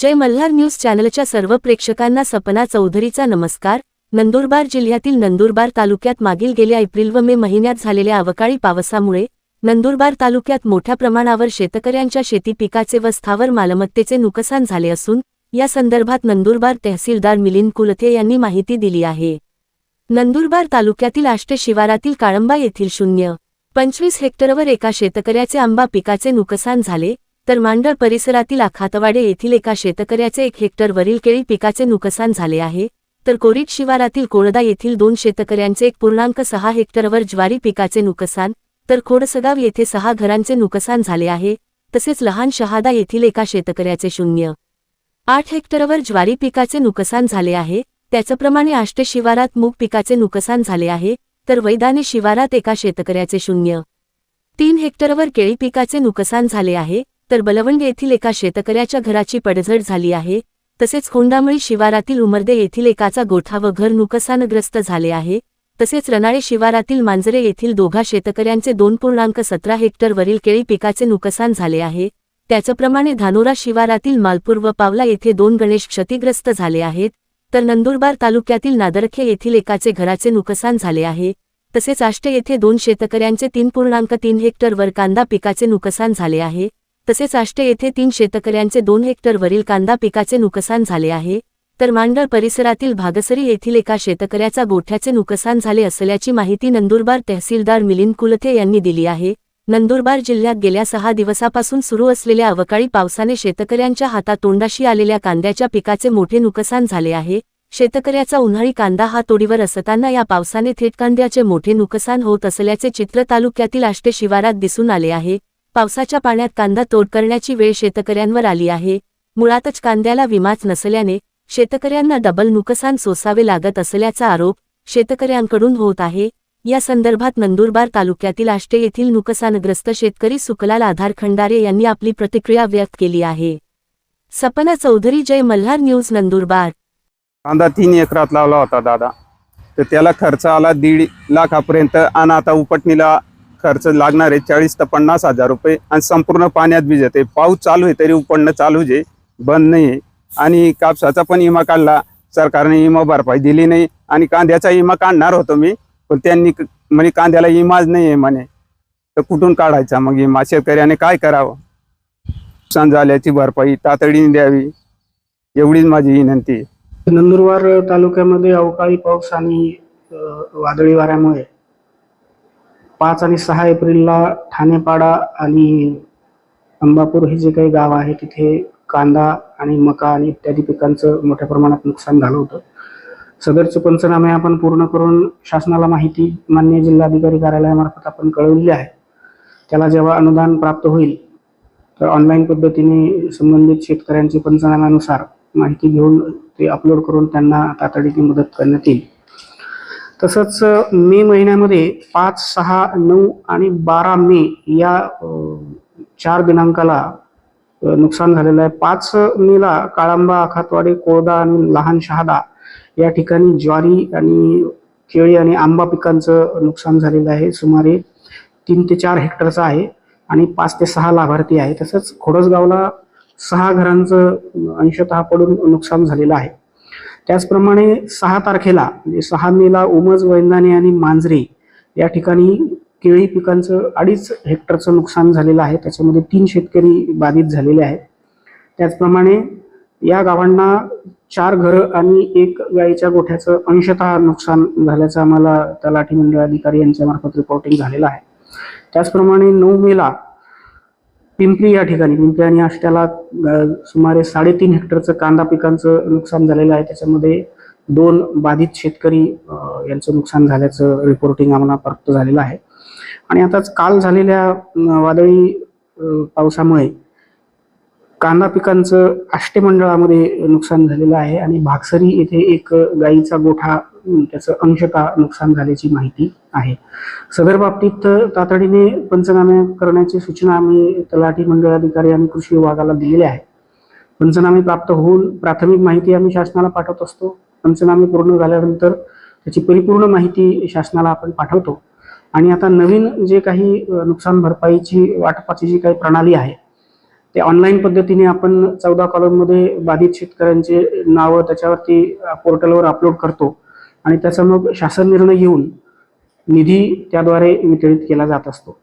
जय Malhar news चॅनलच्या सर्व प्रेक्षकांना सपना चौधरीचा नमस्कार. नंदुरबार जिल्ह्यातील नंदुरबार तालुक्यात मागील गेल्या एप्रिल व मे महिन्यात झालेल्या अवकाळी पावसामुळे नंदुरबार तालुक्यात मोठ्या प्रमाणावर शेतकऱ्यांच्या शेती पिकाचे व स्थावर मालमत्तेचे नुकसान झाले असून या संदर्भात नंदुरबार तहसीलदार मिलिंद कुलथे यांनी माहिती दिली आहे. नंदुरबार तालुक्यातील आष्टे शिवारातील काळंबा येथील शून्य पंचवीस हेक्टरवर एका शेतकऱ्याचे आंबा पिकाचे नुकसान झाले तर मांडळ परिसरातील आखातवाडे येथील एका शेतकऱ्याचे एक हेक्टरवरील केळी पिकाचे नुकसान झाले आहे तर कोरीट शिवारातील कोळदा येथील दोन शेतकऱ्यांचे एक पूर्णांक सहा हेक्टरवर ज्वारी पिकाचे नुकसान तर खोडसगाव येथे सहा घरांचे नुकसान झाले आहे तसेच लहान शहादा येथील एका शेतकऱ्याचे शून्य. आठ हेक्टरवर ज्वारी पिकाचे नुकसान झाले आहे त्याचप्रमाणे आष्टे शिवारात मूग पिकाचे नुकसान झाले आहे तर वैदाने शिवारात एका शेतकऱ्याचे शून्य. तीन हेक्टरवर केळी पिकाचे नुकसान झाले आहे तर बलवंड येथील एका शेतकऱ्याच्या घराची पडझड झाली आहे तसेच खोंडामळी शिवारातील उमर्दे येथील एकाचा गोठा व घर नुकसानग्रस्त झाले आहे तसेच रनाळे शिवारातील मांजरे येथील दोघा शेतकऱ्यांचे दोन पूर्णांक सतरा हेक्टरवरील केळी पिकाचे नुकसान झाले आहे त्याचप्रमाणे धानोरा शिवारातील मालपूर व पावला येथे दोन गणेश क्षतिग्रस्त झाले आहेत तर नंदुरबार तालुक्यातील नादरखे येथील एकाचे घराचे नुकसान झाले आहे तसेच आष्टे येथे दोन शेतकऱ्यांचे तीन पूर्णांक तीन हेक्टरवर कांदा पिकाचे नुकसान झाले आहे तसेच आष्टे येथे तीन शेतकऱ्यांचे दोन हेक्टरवरील कांदा पिकाचे नुकसान झाले आहे तर मांडळ परिसरातील भागसरी येथील एका शेतकऱ्याचा गोठ्याचे नुकसान झाले असल्याची माहिती नंदुरबार तहसीलदार मिलिंद कुलथे यांनी दिली आहे. नंदुरबार जिल्ह्यात गेल्या सहा दिवसापासून सुरू असलेल्या अवकाळी पावसाने शेतकऱ्यांच्या हातातोंडाशी आलेल्या कांद्याच्या पिकाचे मोठे नुकसान झाले आहे. शेतकऱ्याचा उन्हाळी कांदा हा तोडीवर असताना या पावसाने थेट कांद्याचे मोठे नुकसान होत असल्याचे चित्र तालुक्यातील आष्टे शिवारात दिसून आले आहे. पावसाच्या पाण्यात कांदा तोड करण्याची वेळ शेतकऱ्यांवर आली आहे. मुळातच कांद्याला विमाच नसल्याने शेतकऱ्यांना डबल नुकसान सोसावे लागत असल्याचा आरोप शेतकऱ्यांकडून होत आहे. या संदर्भात नंदुरबार तालुक्यातील आष्टे येथील नुकसानग्रस्त शेतकरी सुकलाल आधार खंडारे यांनी आपली प्रतिक्रिया व्यक्त केली आहे. सपना चौधरी जय मल्हार न्यूज नंदुरबार. कांदा तीन एकरात लावला होता दादा. तर त्याला खर्च आला दीड लाखापर्यंत आणि आता उपटणीला खर्च लागणार आहे चाळीस ते पन्नास हजार रुपये आणि संपूर्ण पाण्यात भिजत. आहे पाऊस चालू आहे तरी उपडणं चालू आहे बंद नाही आहे आणि कापसाचा पण विमा काढला. सरकारने विमा भरपाई दिली नाही. आणि कांद्याचा विमा काढणार होतो मी पण त्यांनी म्हणजे म्हणे कांद्याला विमाच नाही आहे म्हणे. तर कुठून काढायचा मग विमा? शेतकऱ्याने काय करावं? नुकसान झाल्याची भरपाई तातडीने द्यावी एवढीच माझी विनंती आहे. नंदुरबार तालुक्यामध्ये अवकाळी पाऊस आणि वादळी वाऱ्यामुळे पाच आणि सहा एप्रिलला ठाणेपाडा आणि अंबापूर हे जे काही गाव आहे तिथे कांदा आणि मका आणि इत्यादी पिकांचं मोठ्या प्रमाणात नुकसान झालं होतं. सदरचे पंचनामे आपण पूर्ण करून शासनाला माहिती मान्य जिल्हाधिकारी कार्यालयामार्फत आपण कळवलेली आहे. त्याला जेव्हा अनुदान प्राप्त होईल तर ऑनलाईन पद्धतीने संबंधित शेतकऱ्यांची पंचनाम्यानुसार माहिती घेऊन ते अपलोड करून त्यांना तातडीने मदत करण्यात येईल. तसंच मे महिन्यामध्ये पाच सहा नऊ आणि बारा मे या चार दिनांकाला नुकसान झालेलं आहे. पाच मेला काळंबा आखातवाडे कोळदा आणि लहान शहादा या ठिकाणी ज्वारी आणि केळी आणि आंबा पिकांचं नुकसान झालेलं आहे. सुमारे तीन ते चार हेक्टरचं आहे आणि पाच ते सहा लाभार्थी आहे तसंच खोडसगावला सहा घरांचं अंशतः पडून नुकसान झालेलं आहे. त्याचप्रमाणे सहा तारखेला म्हणजे सहा मेला उमज वैंदाने आणि मांजरे या ठिकाणी केळी पिकांचं अडीच हेक्टरचं नुकसान झालेलं आहे. त्याच्यामध्ये तीन शेतकरी बाधित झालेले आहेत. त्याचप्रमाणे या गावांना चार घरं आणि एक गाईच्या गोठ्याचं अंशतः नुकसान झाल्याचं आम्हाला तलाठी मंडळ अधिकारी यांच्यामार्फत रिपोर्टिंग झालेलं आहे. त्याचप्रमाणे नऊ मेला पिंपरी या ठिकाणी पिंपरी आणि आष्ट्याला सुमारे साडेतीन हेक्टरचं कांदा पिकांचं नुकसान झालेलं आहे. त्याच्यामध्ये दोन बाधित शेतकरी यांचं नुकसान झाल्याचं रिपोर्टिंग आम्हाला प्राप्त झालेलं आहे. आणि आताच काल झालेल्या वादळी पावसामुळे कांदा पिकांचं आष्टे मंडळामध्ये नुकसान झालेलं आहे. आणि भागसरी येथे एक गाईचा गोठा त्याचं अंशतः नुकसान झाल्याची माहिती आहे. सदर बाबतीत तातडीने पंचनामे करण्याची सूचना आम्ही तलाठी मंडळ अधिकारी आणि कृषी विभागाला दिलेल्या आहे. पंचनामे प्राप्त होऊन प्राथमिक माहिती आम्ही शासनाला पाठवत असतो. पंचनामे पूर्ण झाल्यानंतर त्याची परिपूर्ण माहिती शासनाला आपण पाठवतो. आणि आता नवीन जे काही नुकसान भरपाईची वाटपाची जी काही प्रणाली आहे ते ऑनलाईन पद्धतीने आपण चौदा कॉलममध्ये बाधित शेतकऱ्यांचे नावं त्याच्यावरती पोर्टलवर अपलोड करतो. आणि त्याचा मग शासन निर्णय घेऊन निधी त्याद्वारे वितरित केला जात असतो